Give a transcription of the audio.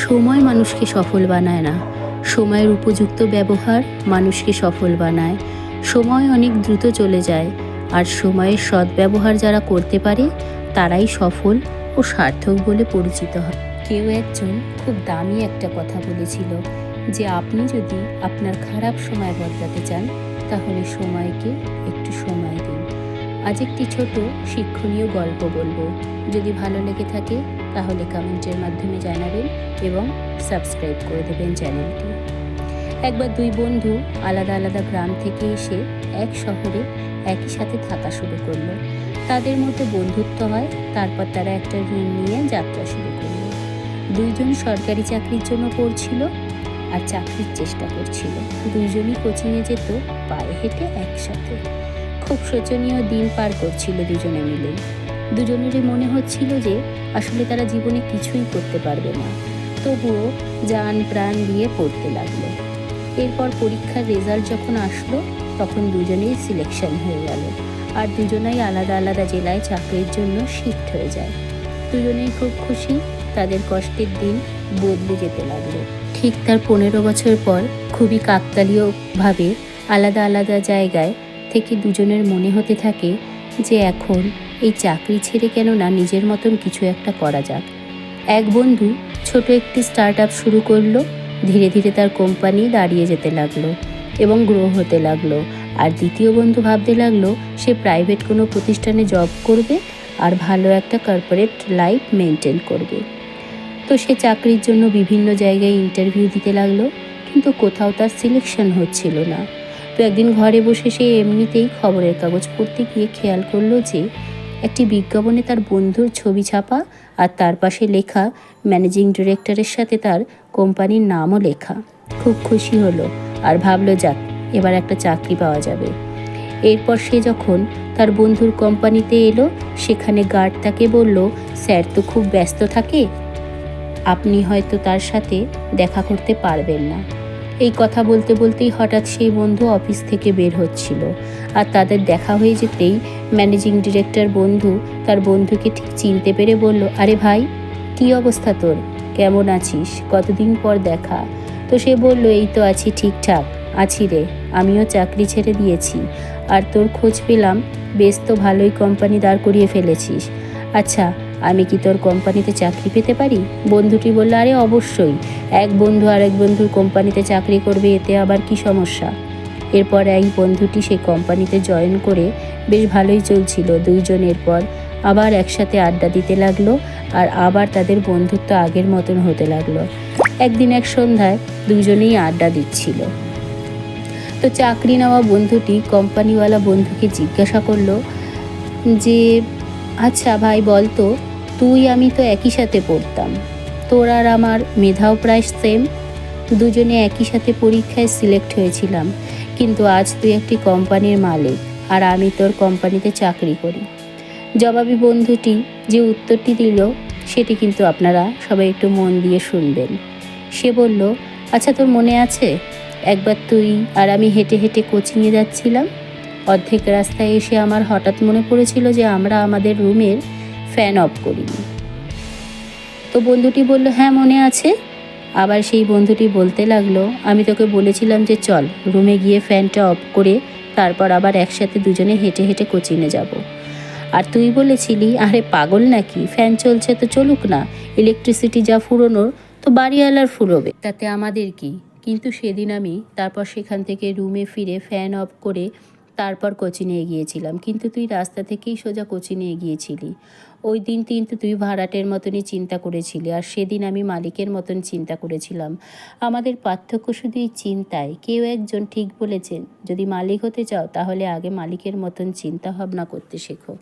সময় মানুষকে সফল বানায় না। সময়ের উপযুক্ত ব্যবহার মানুষকে সফল বানায়। সময় অনেক দ্রুত চলে যায় আর সময়ের সদ্ব্যবহার যারা করতে পারে, তারাই সফল ও সার্থক বলে পরিচিত হয়। কেউ একজন খুব দামি একটা কথা বলেছিল যে, আপনি যদি আপনার খারাপ সময় বদলাতে চান, তাহলে সময়কে একটু সময় দিন। আজ একটি ছোট শিক্ষণীয় গল্প বলব। যদি ভালো লেগে থাকে তাহলে কমেন্টের মাধ্যমে জানাবেন এবং সাবস্ক্রাইব করে দেবেন চ্যানেলটি। একবার দুই বন্ধু আলাদা আলাদা গ্রাম থেকে এসে এক শহরে একই সাথে থাকা শুরু করল। তাদের মধ্যে বন্ধুত্ব হয়, তারপর তারা একটা ঋণ নিয়ে যাত্রা শুরু করল। দুইজন সরকারি চাকরির জন্য পড়ছিল আর চাকরির চেষ্টা করছিল। দুইজনই কোচিংয়ে যেত, পায়ে হেঁটে একসাথে। খুব শোচনীয় দিন পার করছিল দুজনে মিলে। দুজনেরই মনে হচ্ছিল যে আসলে তারা জীবনে কিছুই করতে পারবে না। তবুও যান প্রাণ দিয়ে পড়তে লাগল। এরপর পরীক্ষার রেজাল্ট যখন আসলো, তখন দুজনেই সিলেকশন হয়ে গেল। আর দুজনেই আলাদা আলাদা জেলায় চাকরির জন্য শিফট হয়ে যায়। দুজনেই খুব খুশি, তাদের কষ্টের দিন বদলে যেতে লাগল। ঠিক তার পনেরো বছর পর খুবই কাকতালীয়ভাবে আলাদা আলাদা জায়গায় থেকে দুজনের মনে হতে থাকে যে এখন এই চাকরি ছেড়ে কেন না নিজের মতন কিছু একটা করা যাক। এক বন্ধু ছোট একটি স্টার্ট আপ শুরু করল, ধীরে ধীরে তার কোম্পানি দাঁড়িয়ে যেতে লাগল এবং গ্রো হতে লাগল। আর দ্বিতীয় বন্ধু ভাবতে লাগল, সে প্রাইভেট কোনো প্রতিষ্ঠানে জব করবে আর ভালো একটা কর্পোরেট লাইফ মেনটেন করবে। তো সে চাকরির জন্য বিভিন্ন জায়গায় ইন্টারভিউ দিতে লাগল, কিন্তু কোথাও তার সিলেকশন হচ্ছিল না। তো একদিন ঘরে বসে সে এমনিতেই খবরের কাগজ পড়তে গিয়ে খেয়াল করল যে একটি বিজ্ঞাপনে তার বন্ধুর ছবি ছাপা আর তার পাশে লেখা ম্যানেজিং ডিরেক্টরের সাথে তার কোম্পানির নামও লেখা। খুব খুশি হলো আর ভাবলো, যাক, এবার একটা চাকরি পাওয়া যাবে। এরপর সে যখন তার বন্ধুর কোম্পানিতে এলো, সেখানে গার্ড তাকে বলল, স্যার তো খুব ব্যস্ত থাকে। আপনি হয়তো তার সাথে দেখা করতে পারবেন না। এই কথা বলতে বলতেই হঠাৎ সেই বন্ধু অফিস থেকে বের হচ্ছিল। আর তাদের দেখা হয়ে যেতেই ম্যানেজিং ডিরেক্টর বন্ধু তার বন্ধুকে ঠিক চিনতে পেরে বলল, আরে ভাই, কী অবস্থা তোর? কেমন আছিস? কতদিন পর দেখা? তো সে বলল, এই তো আছি ঠিকঠাক, আছি রে, আমিও চাকরি ছেড়ে দিয়েছি। আর তোর খোঁজ পেলাম, বেশ তো ভালোই কোম্পানি দাঁড় করিয়ে ফেলেছিস। আচ্ছা আমি কি তোর কোম্পানিতে চাকরি পেতে পারি? বন্ধুটি বলল, আরে অবশ্যই এক বন্ধু আর এক বন্ধুর কোম্পানিতে চাকরি করবে, এতে আবার কি সমস্যা? এরপর এই বন্ধুটি সেই কোম্পানিতে জয়েন করে বেশ ভালোই চলছিল। দুইজন এরপর আবার একসাথে আড্ডা দিতে লাগল আর আবার তাদের বন্ধুত্ব আগের মতন হতে লাগল। একদিন এক সন্ধ্যায় দুজনেই আড্ডা দিচ্ছিল। তো চাকরি নেওয়া বন্ধুটি কোম্পানিওয়ালা বন্ধুকে জিজ্ঞাসা করল যে আচ্ছা ভাই, বল তো, তুই, আমি তো একই সাথে পড়তাম। তোর আর আমার মেধাও প্রায় সেম দুজনে একই সাথে পরীক্ষায় সিলেক্ট হয়েছিলাম। কিন্তু আজ তুই একটি কোম্পানির মালিক, আর আমি তোর কোম্পানিতে চাকরি করি। জবাবি বন্ধুটি যে উত্তরটি দিল, সেটি কিন্তু আপনারা সবাই একটু মন দিয়ে শুনবেন। সে বলল আচ্ছা তোর মনে আছে? একবার তুই আর আমি হেঁটে হেঁটে কোচিংয়ে যাচ্ছিলাম। অর্ধেক রাস্তায় এসে আমার হঠাৎ মনে পড়েছিল যে আমরা আমাদের রুমের ফ্যান অফ করিনি। তো বন্ধুটি বলল হ্যাঁ মনে আছে। আবার সেই বন্ধুটি বলতে লাগল, আমি তোকে বলেছিলাম যে চল, রুমে গিয়ে ফ্যানটা অফ করে তারপর আবার একসাথে দুজনে হেঁটে হেঁটে কোচিংয়ে যাব। আর তুই বলেছিলি, আরে, পাগল নাকি? ফ্যান চলছে তো চলুক না, ইলেকট্রিসিটি যা ফুরোনোর, তো বাড়িওয়ালার ফুরোবে। তাতে আমাদের কি? কিন্তু সেদিন আমি, তারপর সেখান থেকে রুমে ফিরে ফ্যান অফ করে তারপর কোচিনে গিয়েছিলাম কিন্তু তুই রাস্তা থেকেই সোজা কোচিনে গিয়েছিলি ওই দিন কিন্তু তুই ভাড়াটের মতনই চিন্তা করেছিলি আর সেদিন আমি মালিকের মতন চিন্তা করেছিলাম। আমাদের পার্থক্য শুধু এই চিন্তায়। কেউ একজন ঠিক বলেছেন, যদি মালিক হতে চাও, তাহলে আগে মালিকের মতন চিন্তা ভাবনা করতে শেখো।